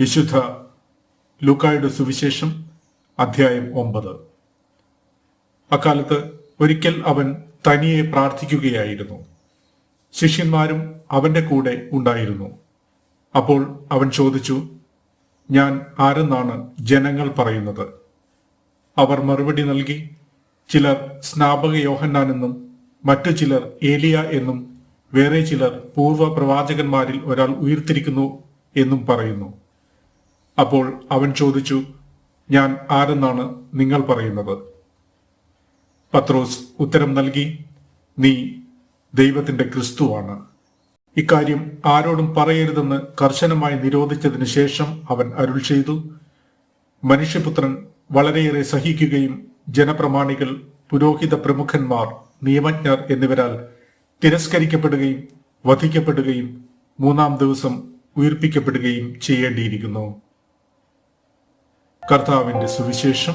വിശുദ്ധ ലൂക്കായുടെ സുവിശേഷം അധ്യായം ഒമ്പത്. അക്കാലത്ത് ഒരിക്കൽ അവൻ തനിയെ പ്രാർത്ഥിക്കുകയായിരുന്നു. ശിഷ്യന്മാരും അവന്റെ കൂടെ ഉണ്ടായിരുന്നു. അപ്പോൾ അവൻ ചോദിച്ചു ഞാൻ ആരെന്നാണ് ജനങ്ങൾ പറയുന്നത്? അവർ മറുപടി നൽകി ചിലർ സ്നാപക യോഹന്നാനെന്നും മറ്റു ചിലർ ഏലിയ എന്നും വേറെ ചിലർ പൂർവ പ്രവാചകന്മാരിൽ ഒരാൾ ഉയർത്തിരിക്കുന്നു എന്നും പറയുന്നു. അപ്പോൾ അവൻ ചോദിച്ചു ഞാൻ ആരെന്നാണ് നിങ്ങൾ പറയുന്നത്? പത്രോസ് ഉത്തരം നൽകി നീ ദൈവത്തിന്റെ ക്രിസ്തുവാണ്. ഇക്കാര്യം ആരോടും പറയരുതെന്ന് കർശനമായി നിരോധിച്ചതിന് ശേഷം അവൻ അരുൾ ചെയ്തു. മനുഷ്യപുത്രൻ വളരെയേറെ സഹിക്കുകയും ജനപ്രമാണികൾ പുരോഹിത പ്രമുഖന്മാർ നിയമജ്ഞർ എന്നിവരാൽ തിരസ്കരിക്കപ്പെടുകയും വധിക്കപ്പെടുകയും മൂന്നാം ദിവസം ഉയർപ്പിക്കപ്പെടുകയും ചെയ്യേണ്ടിയിരിക്കുന്നു. കർത്താവിന്റെ സുവിശേഷം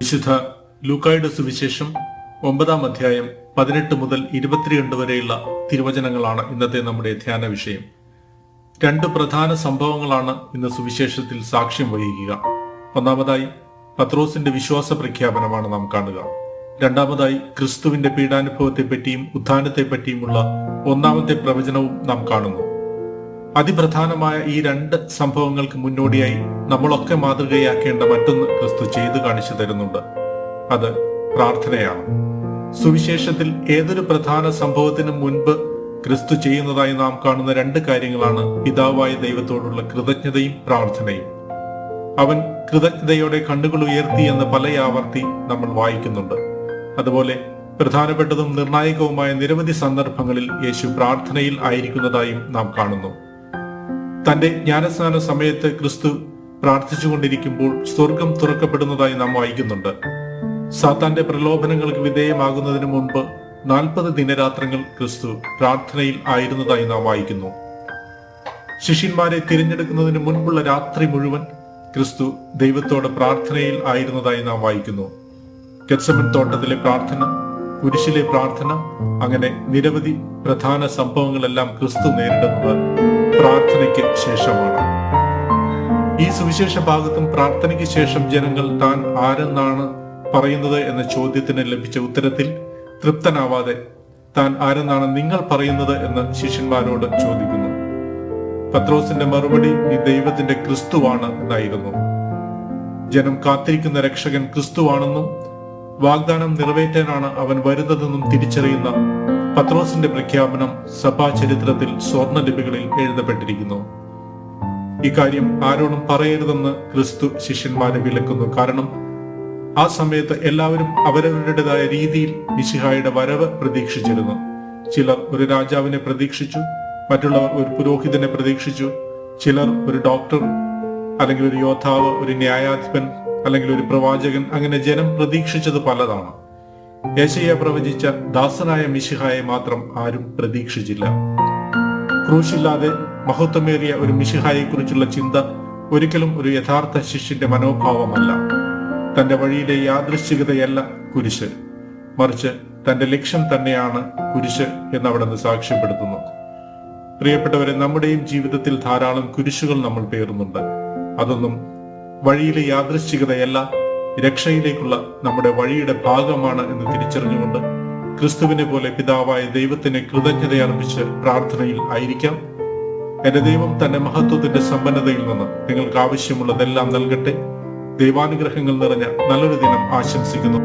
വിശുദ്ധ ലൂക്കായുടെ സുവിശേഷം ഒമ്പതാം അധ്യായം പതിനെട്ട് മുതൽ ഇരുപത്തിരണ്ട് വരെയുള്ള തിരുവചനങ്ങളാണ് ഇന്നത്തെ നമ്മുടെ ധ്യാന വിഷയം. രണ്ട് പ്രധാന സംഭവങ്ങളാണ് ഇന്ന് സുവിശേഷത്തിൽ സാക്ഷ്യം വഹിക്കുക. ഒന്നാമതായി പത്രോസിന്റെ വിശ്വാസ പ്രഖ്യാപനമാണ് നാം കാണുക. രണ്ടാമതായി ക്രിസ്തുവിന്റെ പീഡാനുഭവത്തെപ്പറ്റിയും ഉത്ഥാനത്തെപ്പറ്റിയുമുള്ള ഒന്നാമത്തെ പ്രവചനവും നാം കാണുന്നു. അതിപ്രധാനമായ ഈ രണ്ട് സംഭവങ്ങൾക്ക് മുന്നോടിയായി നമ്മളൊക്കെ മാതൃകയാക്കേണ്ട മറ്റൊന്ന് ക്രിസ്തു ചെയ്തു കാണിച്ചു തരുന്നുണ്ട്. അത് പ്രാർത്ഥനയാണ്. സുവിശേഷത്തിൽ ഏതൊരു പ്രധാന സംഭവത്തിനും മുൻപ് ക്രിസ്തു ചെയ്യുന്നതായി നാം കാണുന്ന രണ്ട് കാര്യങ്ങളാണ് പിതാവായ ദൈവത്തോടുള്ള കൃതജ്ഞതയും പ്രാർത്ഥനയും. അവൻ കൃതജ്ഞതയോടെ കണ്ണുകൾ ഉയർത്തി എന്ന് ആവർത്തി നമ്മൾ വായിക്കുന്നുണ്ട്. അതുപോലെ പ്രധാനപ്പെട്ടതും നിർണായകവുമായ നിരവധി സന്ദർഭങ്ങളിൽ യേശു പ്രാർത്ഥനയിൽ ആയിരിക്കുന്നതായും നാം കാണുന്നു. തന്റെ ജ്ഞാനസ്നാന സമയത്ത് ക്രിസ്തു പ്രാർത്ഥിച്ചുകൊണ്ടിരിക്കുമ്പോൾ സ്വർഗം തുറക്കപ്പെടുന്നതായി നാം വായിക്കുന്നുണ്ട്. സാത്താന്റെ പ്രലോഭനങ്ങൾക്ക് വിധേയമാകുന്നതിന് മുൻപ് നാൽപ്പത് ദിനരാത്രങ്ങൾ ക്രിസ്തു പ്രാർത്ഥനയിൽ ആയിരുന്നതായി നാം വായിക്കുന്നു. ശിഷ്യന്മാരെ തിരഞ്ഞെടുക്കുന്നതിന് മുൻപുള്ള രാത്രി മുഴുവൻ ക്രിസ്തു ദൈവത്തോട് പ്രാർത്ഥനയിൽ ആയിരുന്നതായി നാം വായിക്കുന്നു. ഗത്സമൻ തോട്ടത്തിലെ പ്രാർത്ഥന കുരിശിലെ പ്രാർത്ഥന അങ്ങനെ നിരവധി പ്രധാന സംഭവങ്ങളെല്ലാം ക്രിസ്തു നേരിടുന്നത് പ്രാർത്ഥനയ്ക്ക് ശേഷമാണ്. ഈ സുവിശേഷ ഭാഗത്തും പ്രാർത്ഥനയ്ക്ക് ശേഷം ജനങ്ങൾ താൻ ആരെന്നാണ് പറയുന്നത് എന്ന ചോദ്യത്തിന് ലഭിച്ച ഉത്തരത്തിൽ തൃപ്തനാവാതെ താൻ ആരെന്നാണ് നിങ്ങൾ പറയുന്നത് എന്ന് ശിഷ്യന്മാരോട് ചോദിക്കുന്നു. പത്രോസിന്റെ മറുപടി നീ ദൈവത്തിന്റെ ക്രിസ്തുവാണ് എന്നായിരുന്നു. ജനം കാത്തിരിക്കുന്ന രക്ഷകൻ ക്രിസ്തുവാണെന്നും വാഗ്ദാനം നിറവേറ്റാനാണ് അവൻ വരുന്നതെന്നും തിരിച്ചറിയുന്ന പത്രോസിന്റെ പ്രഖ്യാപനം സഭാ ചരിത്രത്തിൽ സ്വർണ ലിപികളിൽ എഴുതപ്പെട്ടിരിക്കുന്നു. ഇക്കാര്യം ആരോടും പറയരുതെന്ന് ക്രിസ്തു ശിഷ്യന്മാരെ വിലക്കുന്നു. കാരണം ആ സമയത്ത് എല്ലാവരും അവരവരുടേതായ രീതിയിൽ മിശിഹായുടെ വരവ് പ്രതീക്ഷിച്ചിരുന്നു. ചിലർ ഒരു രാജാവിനെ പ്രതീക്ഷിച്ചു മറ്റുള്ളവർ ഒരു പുരോഹിതനെ പ്രതീക്ഷിച്ചു. ചിലർ ഒരു ഡോക്ടർ അല്ലെങ്കിൽ ഒരു യോദ്ധാവ് ഒരു ന്യായാധിപൻ അല്ലെങ്കിൽ ഒരു പ്രവാചകൻ അങ്ങനെ ജനം പ്രതീക്ഷിച്ചത് പലതാണ്. യേശയ്യ പ്രവചിച്ച ദാസനായ മിശിഹായെ മാത്രം ആരും പ്രതീക്ഷിച്ചില്ല. ക്രൂശില്ലാതെ മഹത്വമേറിയ ഒരു മിശിഹായെ കുറിച്ചുള്ള ചിന്ത ഒരിക്കലും ഒരു യഥാർത്ഥ ശിഷ്യന്റെ മനോഭാവമല്ല. തന്റെ വഴിയിലെ യാദൃശ്ചികതയല്ല കുരിശ്. മറിച്ച് തന്റെ ലക്ഷ്യം തന്നെയാണ് കുരിശ് എന്ന് അവിടെ നിന്ന് സാക്ഷ്യപ്പെടുത്തുന്നു. പ്രിയപ്പെട്ടവരെ നമ്മുടെയും ജീവിതത്തിൽ ധാരാളം കുരിശുകൾ നമ്മൾ പേറുന്നുണ്ട്. അതൊന്നും വഴിയിലെ യാദൃശ്ചികതയല്ല രക്ഷയിലേക്കുള്ള നമ്മുടെ വഴിയുടെ ഭാഗമാണ് എന്ന് തിരിച്ചറിഞ്ഞുകൊണ്ട് ക്രിസ്തുവിനെ പോലെ പിതാവായ ദൈവത്തിന് കൃതജ്ഞതയർപ്പിച്ച് പ്രാർത്ഥനയിൽ ആയിരിക്കാം. എന്റെ ദൈവം തന്റെ മഹത്വത്തിന്റെ സമ്പന്നതയിൽ നിന്ന് നിങ്ങൾക്ക് ആവശ്യമുള്ളതെല്ലാം നൽകട്ടെ. ദൈവാനുഗ്രഹങ്ങൾ നിറഞ്ഞ നല്ലൊരു ദിനം ആശംസിക്കുന്നു.